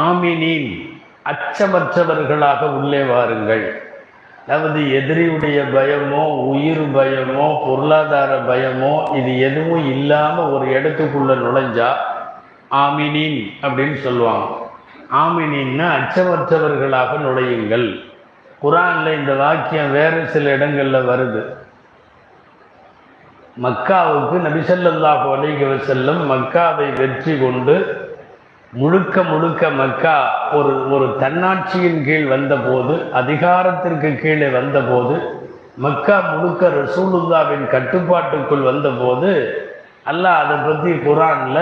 ஆமினின் அச்சமற்றவர்களாக உள்ளே வாருங்கள். அதாவது எதிரியுடைய பயமோ உயிர் பயமோ பொருளாதார பயமோ இது எதுவும் இல்லாமல் ஒரு இடத்துக்குள்ள நுழைஞ்சா ஆமினின் அப்படின்னு சொல்லுவாங்க. ஆமினின்னா அச்சமற்றவர்களாக நுழையுங்கள். குரானில் இந்த வாக்கியம் வேறு சில இடங்களில் வருது. மக்காவுக்கு நபிசல்லாஹு அலைஹி செல்லும் மக்காவை வெற்றி கொண்டு முழுக்க முழுக்க மக்கா ஒரு ஒரு தன்னாட்சியின் கீழ் வந்தபோது அதிகாரத்திற்கு கீழே வந்தபோது மக்கா முழுக்க ரசூலுல்லாவின் கட்டுப்பாட்டுக்குள் வந்தபோது அல்லாஹ் அதை பற்றி குரான்ல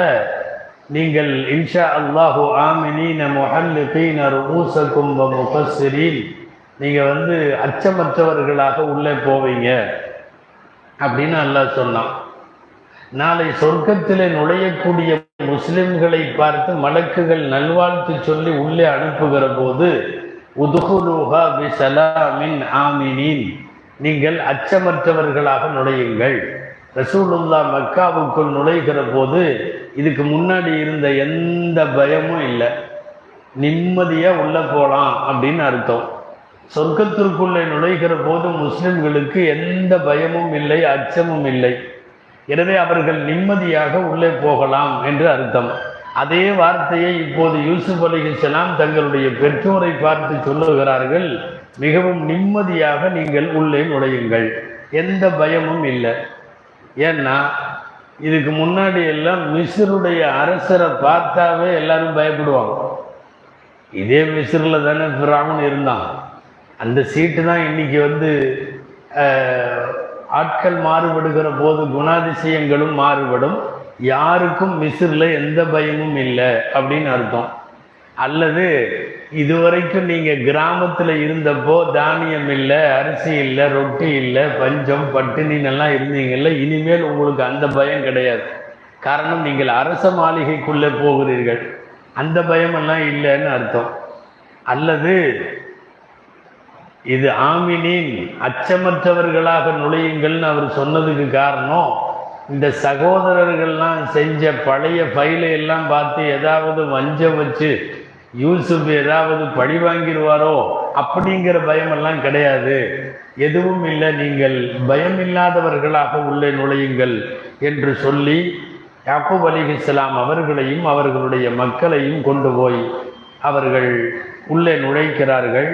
நீங்கள் இன்ஷா அல்லாஹு ஆமினீன முஹல்லிகீன ரூசக்கும் வ முஃபஸ்ஸிரீன் வந்து அச்சமற்றவர்களாக உள்ளே போவீங்க அப்படின்னு அல்லாஹ் சொன்னான். நாளை சொர்க்கத்திலே நுழையக்கூடிய முஸ்லிம்களை பார்த்து மலக்குகள் நல்வாழ்த்து சொல்லி உள்ளே அனுப்புகிற போது உதுகுலுஹா பிசலாமின் ஆமினின். நீங்கள் அச்சமற்றவர்களாக நுழையுங்கள். ரசூலுல்லா மக்காவுக்குள் நுழைகிற போது இதுக்கு முன்னாடி இருந்த எந்த பயமும் இல்லை. நிம்மதியாக உள்ள போகலாம் அப்படின்னு அர்த்தம். சொர்க்கத்திற்குள்ளே நுழைகிற போது முஸ்லிம்களுக்கு எந்த பயமும் இல்லை அச்சமும் இல்லை. எனவே அவர்கள் நிம்மதியாக உள்ளே போகலாம் என்று அர்த்தம். அதே வார்த்தையை இப்போது யூசுப் அலிஹலாம் தங்களுடைய பெற்றோரை பார்த்து சொல்லுகிறார்கள் மிகவும் நிம்மதியாக நீங்கள் உள்ளே நுழையுங்கள். எந்த பயமும் இல்லை. ஏன்னா இதுக்கு முன்னாடி எல்லாம் மிஸ்ருடைய அரசரை பார்த்தாவே எல்லாரும் பயப்படுவாங்க. இதே மிஸ்ரில் தானே பிராமன் இருந்தான். அந்த சீட்டு தான் இன்னைக்கு வந்து ஆட்கள் மாறுபடுகிற போது குணாதிசயங்களும் மாறுபடும். யாருக்கும் மிசிறில் எந்த பயமும் இல்லை அப்படின்னு அர்த்தம். அல்லது இதுவரைக்கும் நீங்கள் கிராமத்தில் இருந்தப்போ தானியம் இல்லை அரிசி இல்லை ரொட்டி இல்லை பஞ்சம் பட்டினின்னெல்லாம் இருந்தீங்கல்ல இனிமேல் உங்களுக்கு அந்த பயம் கிடையாது. காரணம் நீங்கள் அரச மாளிகைக்குள்ளே போகிறீர்கள். அந்த பயமெல்லாம் இல்லைன்னு அர்த்தம். அல்லது இது ஆமினின். அச்சமற்றவர்களாக நுழையுங்கள்னு அவர் சொன்னதுக்கு காரணம் இந்த சகோதரர்கள்லாம் செஞ்ச பழைய ஃபைலை எல்லாம் பார்த்து ஏதாவது வஞ்சம் வச்சு யூசுப் ஏதாவது பழி வாங்கிடுவாரோ அப்படிங்கிற பயமெல்லாம் கிடையாது. எதுவும் இல்லை நீங்கள் பயமில்லாதவர்களாக உள்ளே நுழையுங்கள் என்று சொல்லி யாக்கூப் அலிஹிஸ்லாம் அவர்களையும் அவர்களுடைய மக்களையும் கொண்டு போய் அவர்கள் உள்ளே நுழைக்கிறார்கள்.